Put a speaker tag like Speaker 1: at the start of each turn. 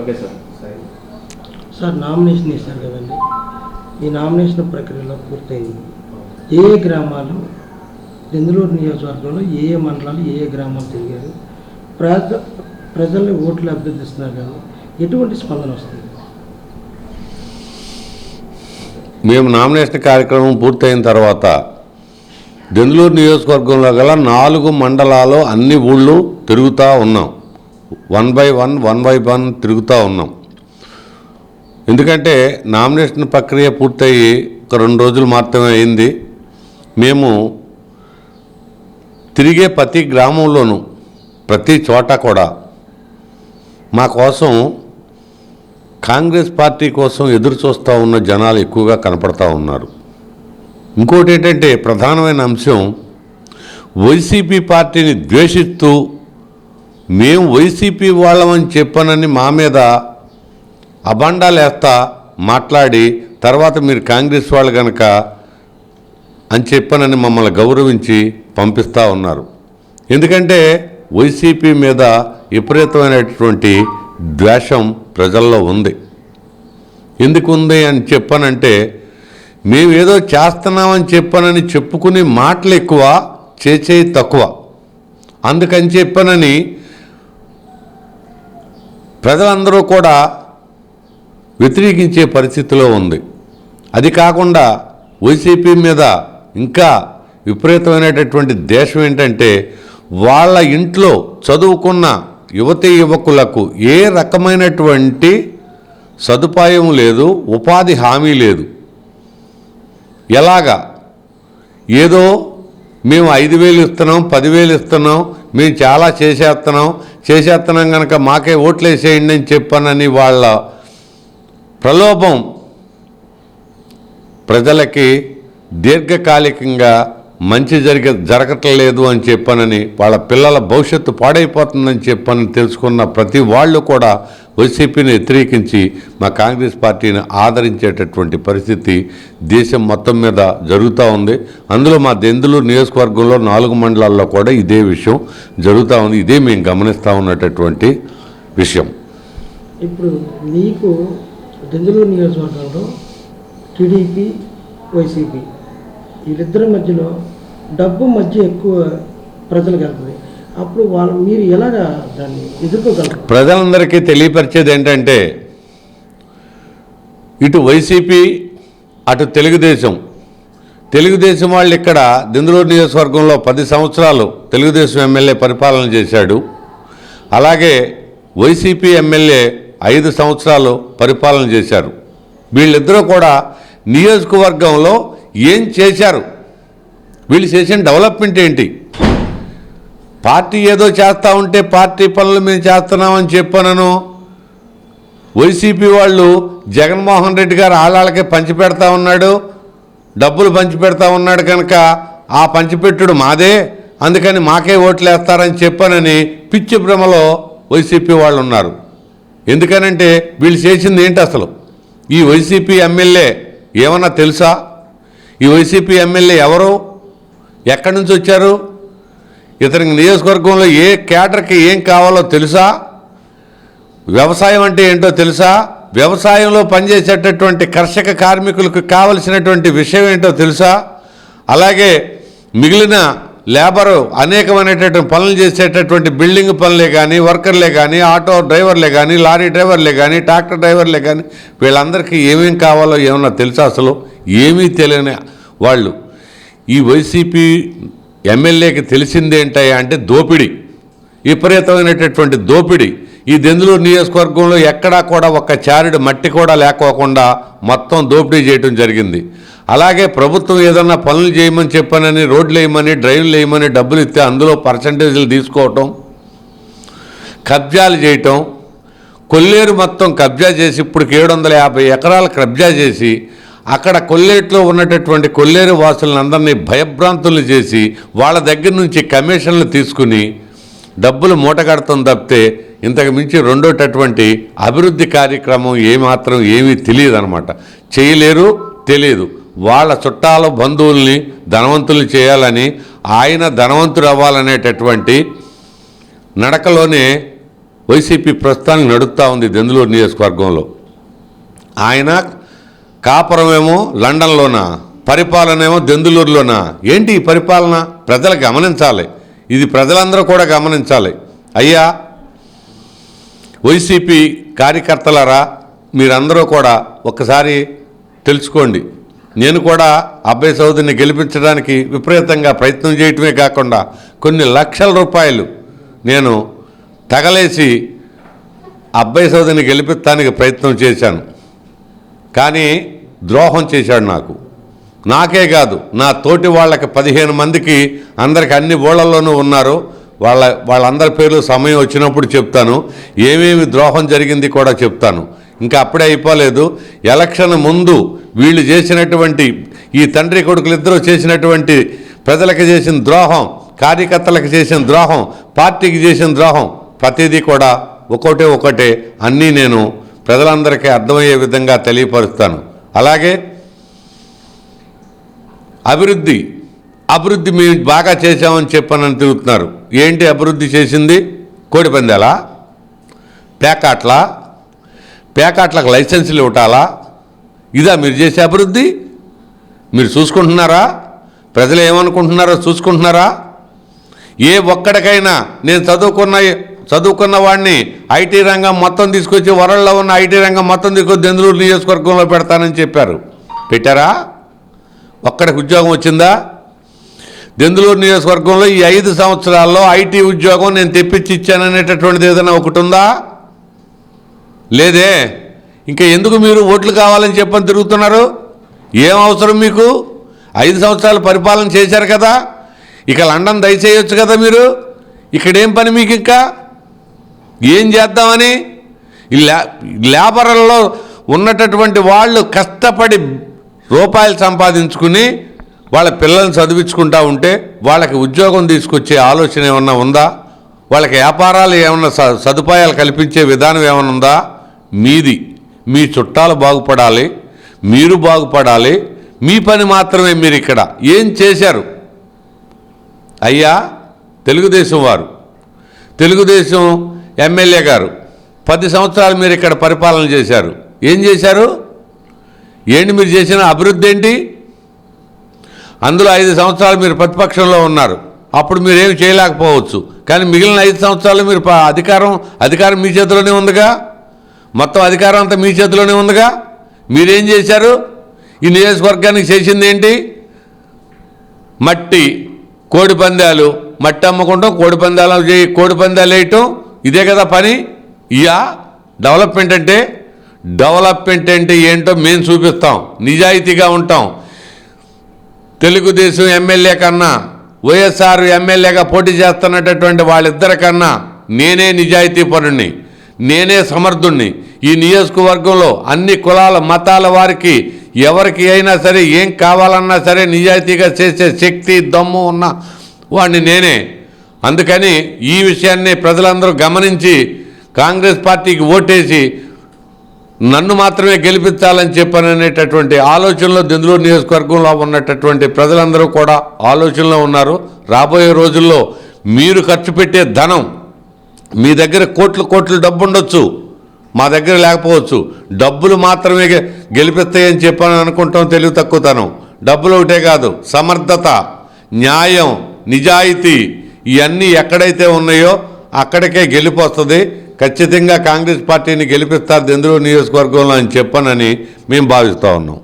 Speaker 1: Okay sir. సరే.
Speaker 2: Sir nomination ఇస్తారు కదండి. ఈ నామినేషన్ ప్రక్రియలో పూర్తయింది. ఏ ఏ గ్రామాలు దెందులూరు నియోజకవర్గంలో ఏ ఏ మండలాలు ఏ ఏ గ్రామాలు తిరిగారు? ప్రజ ప్రజల్ని ఓట్లు అభ్యర్థిస్తున్నారు కానీ ఎటువంటి స్పందన వస్తుంది?
Speaker 3: మేము నామినేషన్ కార్యక్రమం పూర్తయిన తర్వాత దెందులూరు నియోజకవర్గంలో గల నాలుగు మండలాలు అన్ని ఊళ్ళు తిరుగుతూ ఉన్నాం. One by one one by one తిరుగుతూ ఉన్నాం. ఎందుకంటే నామినేషన్ ప్రక్రియ పూర్తయి ఒక రెండు రోజులు మాత్రమే అయింది. మేము తిరిగే ప్రతి గ్రామంలోనూ ప్రతి చోట కూడా మా కోసం కాంగ్రెస్ పార్టీ కోసం ఎదురు చూస్తూ ఉన్న జనాలు ఎక్కువగా కనపడతా ఉన్నారు. ఇంకోటి ఏంటంటే ప్రధానమైన అంశం వైసీపీ పార్టీని ద్వేషిస్తూ మేము వైసీపీ వాళ్ళమని చెప్పనని మా మీద అబండాలేస్తా మాట్లాడి తర్వాత మీరు కాంగ్రెస్ వాళ్ళు కనుక అని చెప్పనని మమ్మల్ని గౌరవించి పంపిస్తూ ఉన్నారు. ఎందుకంటే వైసీపీ మీద విపరీతమైనటువంటి ద్వేషం ప్రజల్లో ఉంది. ఎందుకు ఉంది అని చెప్పానంటే మేము ఏదో చేస్తున్నామని చెప్పానని చెప్పుకునే మాటలు ఎక్కువ చేసేవి తక్కువ. అందుకని చెప్పానని ప్రజలందరూ కూడా వ్యతిరేకించే పరిస్థితిలో ఉంది. అది కాకుండా వైసీపీ మీద ఇంకా విపరీతమైనటువంటి దేశం ఏంటంటే వాళ్ళ ఇంట్లో చదువుకున్న యువతి యువకులకు ఏ రకమైనటువంటి సదుపాయం లేదు ఉపాధి హామీ లేదు. ఎలాగా? ఏదో మేము ఐదు వేలు ఇస్తున్నాం పదివేలు ఇస్తున్నాం మేము చాలా చేసేస్తున్నాం. చేసేస్తున్నాం కనుక మాకే ఓట్లు వేసేయండి అని చెప్పానని వాళ్ళ ప్రలోభం ప్రజలకి దీర్ఘకాలికంగా మంచి జరిగ జరగట్లేదు అని చెప్పానని వాళ్ళ పిల్లల భవిష్యత్తు పాడైపోతుందని చెప్పని తెలుసుకున్న ప్రతి వాళ్ళు కూడా వైసీపీని వ్యతిరేకించి మా కాంగ్రెస్ పార్టీని ఆదరించేటటువంటి పరిస్థితి దేశం మొత్తం మీద జరుగుతూ ఉంది. అందులో మా దెందులూరు నియోజకవర్గంలో నాలుగు మండలాల్లో కూడా ఇదే విషయం జరుగుతూ ఉంది. ఇదే మేము గమనిస్తూ ఉన్నటువంటి విషయం.
Speaker 2: ఇప్పుడు మీకు దెందులూరు నియోజకవర్గంలో టీడీపీ వైసీపీ వీళ్ళిద్దరి మధ్యలో డబ్బు మధ్య ఎక్కువ ప్రజలకు వెళ్తుంది. అప్పుడు వాళ్ళు మీరు ఎలాగా దాన్ని ఎదుర్కోగలరు?
Speaker 3: ప్రజలందరికీ తెలియపరిచేది ఏంటంటే ఇటు వైసీపీ అటు తెలుగుదేశం. తెలుగుదేశం వాళ్ళు ఇక్కడ దిందులూరు నియోజకవర్గంలో పది సంవత్సరాలు తెలుగుదేశం ఎమ్మెల్యే పరిపాలన చేశాడు. అలాగే వైసీపీ ఎమ్మెల్యే ఐదు సంవత్సరాలు పరిపాలన చేశారు. వీళ్ళిద్దరూ కూడా నియోజకవర్గంలో ఏం చేశారు? వీళ్ళు చేసిన డెవలప్మెంట్ ఏంటి? పార్టీ ఏదో చేస్తూ ఉంటే పార్టీ పనులు మేము చేస్తున్నామని చెప్పానను. వైసీపీ వాళ్ళు జగన్మోహన్ రెడ్డి గారు ఆళ్ళకే పంచిపెడతా ఉన్నాడు. డబ్బులు పంచిపెడతా ఉన్నాడు కనుక ఆ పంచిపెట్టుడు మాదే. అందుకని మాకే ఓట్లు వేస్తారని చెప్పానని పిచ్చి భ్రమలో వైసీపీ వాళ్ళు ఉన్నారు. ఎందుకనంటే వీళ్ళు చేసింది ఏంటి అసలు? ఈ వైసీపీ ఎమ్మెల్యే ఏమన్నా తెలుసా? ఈ వైసీపీ ఎమ్మెల్యే ఎవరు? ఎక్కడి నుంచి వచ్చారు? ఇతనికి నియోజకవర్గంలో ఏ కేటర్కి ఏం కావాలో తెలుసా? వ్యవసాయం అంటే ఏంటో తెలుసా? వ్యవసాయంలో పనిచేసేటటువంటి కర్షక కార్మికులకు కావలసినటువంటి విషయం ఏంటో తెలుసా? అలాగే మిగిలిన లేబరు అనేకమైనటువంటి పనులు చేసేటటువంటి బిల్డింగ్ పనులే కానీ వర్కర్లే కానీ ఆటో డ్రైవర్లే కానీ లారీ డ్రైవర్లే కానీ ట్రాక్టర్ డ్రైవర్లే కానీ వీళ్ళందరికీ ఏమేం కావాలో ఏమన్నా తెలుసా అసలు? ఏమీ తెలియని వాళ్ళు. ఈ వైసీపీ ఎమ్మెల్యేకి తెలిసిందేంటయ్యా అంటే దోపిడీ. విపరీతమైనటువంటి దోపిడీ. ఈ దెందులూరు నియోజకవర్గంలో ఎక్కడా కూడా ఒక్క చారుడు మట్టి కూడా లేకోకుండా మొత్తం దోపిడీ చేయటం జరిగింది. అలాగే ప్రభుత్వం ఏదన్నా పనులు చేయమని చెప్పానని రోడ్లు వేయమని డ్రైన్లు వేయమని డబ్బులు ఇస్తే అందులో పర్సంటేజీలు తీసుకోవటం కబ్జాలు చేయటం కొల్లేరు మొత్తం కబ్జా చేసి ఇప్పుడు ఏడు వందల యాభై ఎకరాలు కబ్జా చేసి అక్కడ కొల్లేరులో ఉన్నటటువంటి కొల్లేరు వాసులందరినీ భయభ్రాంతులు చేసి వాళ్ళ దగ్గర నుంచి కమిషన్లు తీసుకుని డబ్బులు మూటగడతాం తప్పితే ఇంతకు మించి రెండోటటువంటి అభివృద్ధి కార్యక్రమం ఏమాత్రం ఏమీ తెలియదు అనమాట చేయలేరు తెలియదు. వాళ్ళ చుట్టాల బంధువుల్ని ధనవంతులు చేయాలని ఆయన ధనవంతుడు అవ్వాలనేటటువంటి నడకలోనే వైసీపీ ప్రస్తుతానికి నడుస్తూ ఉంది దెందులూరు నియోజకవర్గంలో. ఆయన కాపురమేమో లండన్లోన? పరిపాలనేమో దెందులూరులోన? ఏంటి ఈ పరిపాలన? ప్రజలు గమనించాలి. ఇది ప్రజలందరూ కూడా గమనించాలి. అయ్యా వైసీపీ కార్యకర్తలారా మీరందరూ కూడా ఒక్కసారి తెలుసుకోండి. నేను కూడా అబ్బాయి సౌదరిని గెలిపించడానికి విపరీతంగా ప్రయత్నం చేయటమే కాకుండా కొన్ని లక్షల రూపాయలు నేను తగలేసి అబ్బాయి సౌదరిని గెలిపించడానికి ప్రయత్నం చేశాను. కానీ ద్రోహం చేశాడు నాకు. నాకే కాదు నా తోటి వాళ్ళకి పదిహేను మందికి అందరికి అన్ని ఊళ్ళల్లోనూ ఉన్నారు. వాళ్ళ వాళ్ళందరి పేర్లు సమయం వచ్చినప్పుడు చెప్తాను. ఏమేమి ద్రోహం జరిగింది కూడా చెప్తాను. ఇంకా అప్పుడే అయిపోలేదు. ఎలక్షన్ ముందు వీళ్ళు చేసినటువంటి ఈ తండ్రి కొడుకులు ఇద్దరు చేసినటువంటి ప్రజలకు చేసిన ద్రోహం కార్యకర్తలకు చేసిన ద్రోహం పార్టీకి చేసిన ద్రోహం ప్రతిదీ కూడా ఒకటే ఒకటే అన్నీ నేను ప్రజలందరికీ అర్థమయ్యే విధంగా తెలియపరుస్తాను. అలాగే అభివృద్ధి అభివృద్ధి మేము బాగా చేశామని చెప్పనని తిరుగుతున్నారు. ఏంటి అభివృద్ధి చేసింది? కోడిపందాలా పేకాట్ల పేకాట్లకు లైసెన్సులు ఇవ్వటాలా? ఇదా మీరు చేసే అభివృద్ధి? మీరు చూసుకుంటున్నారా? ప్రజలు ఏమనుకుంటున్నారో చూసుకుంటున్నారా? ఏ ఒక్కడికైనా నేను చదువుకున్న చదువుకున్న వాడిని ఐటీ రంగం మొత్తం తీసుకొచ్చి వరల్డ్లో ఉన్న ఐటీ రంగం మొత్తం తీసుకొచ్చి దెందులూరు నియోజకవర్గంలో పెడతానని చెప్పారు. పెట్టారా? ఒక్కడికి ఉద్యోగం వచ్చిందా? దెందులూరు నియోజకవర్గంలో ఈ ఐదు సంవత్సరాల్లో ఐటీ ఉద్యోగం నేను తెప్పించి ఇచ్చాననేటటువంటిది ఏదైనా ఒకటి ఉందా? లేదే. ఇంకా ఎందుకు మీరు ఓట్లు కావాలని చెప్పని తిరుగుతున్నారు? ఏం అవసరం మీకు? ఐదు సంవత్సరాలు పరిపాలన చేశారు కదా. ఇక లండన్ దయచేయొచ్చు కదా మీరు? ఇక్కడేం పని మీకు ఇంకా? ఏం చేద్దామని? ఈ ల్యా లేబర్లలో ఉన్నటటువంటి వాళ్ళు కష్టపడి రూపాయలు సంపాదించుకుని వాళ్ళ పిల్లల్ని చదివించుకుంటా ఉంటే వాళ్ళకి ఉద్యోగం తీసుకొచ్చే ఆలోచన ఏమన్నా ఉందా? వాళ్ళకి వ్యాపారాలు ఏమన్నా స- సదుపాయాలు కల్పించే విధానం ఏమన్నా ఉందా? మీది. మీ చుట్టాలు బాగుపడాలి. మీరు బాగుపడాలి. మీ పని మాత్రమే మీరు ఇక్కడ. ఏం చేశారు? అయ్యా తెలుగుదేశం వారు. తెలుగుదేశం ఎమ్మెల్యే గారు పది సంవత్సరాలు మీరు ఇక్కడ పరిపాలన చేశారు. ఏం చేశారు? ఏంటి మీరు చేసిన అభివృద్ధి ఏంటి? అందులో ఐదు సంవత్సరాలు మీరు ప్రతిపక్షంలో ఉన్నారు. అప్పుడు మీరేం చేయలేకపోవచ్చు. కానీ మిగిలిన ఐదు సంవత్సరాలు మీరు అధికారం అధికారం మీ చేతిలోనే ఉందిగా? మొత్తం అధికారం అంతా మీ చేతిలోనే ఉందిగా? మీరేం చేశారు? ఈ నియోజకవర్గానికి చేసింది ఏంటి? మట్టి కోడి పందాలు మట్టి అమ్మకుండా కోడి పందాలు చేయి కోడి పందాలు వేయటం ఇదే కదా పని? ఇయా డెవలప్మెంట్ అంటే డెవలప్మెంట్ అంటే ఏంటో మేము చూపిస్తాం. నిజాయితీగా ఉంటాం. తెలుగుదేశం ఎమ్మెల్యే కన్నా వైఎస్ఆర్ ఎమ్మెల్యేగా పోటీ చేస్తున్నటువంటి వాళ్ళిద్దరి కన్నా నేనే నిజాయితీ పరుణ్ణి నేనే సమర్థుణ్ణి. ఈ నియోజకవర్గంలో అన్ని కులాల మతాల వారికి ఎవరికి అయినా సరే ఏం కావాలన్నా సరే నిజాయితీగా చేసే శక్తి దమ్ము ఉన్న వాడిని నేనే. అందుకని ఈ విషయాన్ని ప్రజలందరూ గమనించి కాంగ్రెస్ పార్టీకి ఓటేసి నన్ను మాత్రమే గెలిపించాలని చెప్పననేటటువంటి ఆలోచనలో దెందులూరు నియోజకవర్గంలో ఉన్నటటువంటి ప్రజలందరూ కూడా ఆలోచనలో ఉన్నారు. రాబోయే రోజుల్లో మీరు ఖర్చు పెట్టే ధనం మీ దగ్గర కోట్లు కోట్లు డబ్బు ఉండొచ్చు మా దగ్గర లేకపోవచ్చు. డబ్బులు మాత్రమే గెలిపిస్తాయని చెప్పాను అనుకుంటాం తెలివి తక్కువతనం. డబ్బులు ఒకటే కాదు సమర్థత న్యాయం నిజాయితీ ఇవన్నీ ఎక్కడైతే ఉన్నాయో అక్కడికే గెలిపొస్తుంది. ఖచ్చితంగా కాంగ్రెస్ పార్టీని గెలిపిస్తారు. దెందులూరు నియోజకవర్గంలో అని చెప్పనని మేము భావిస్తూ ఉన్నాం.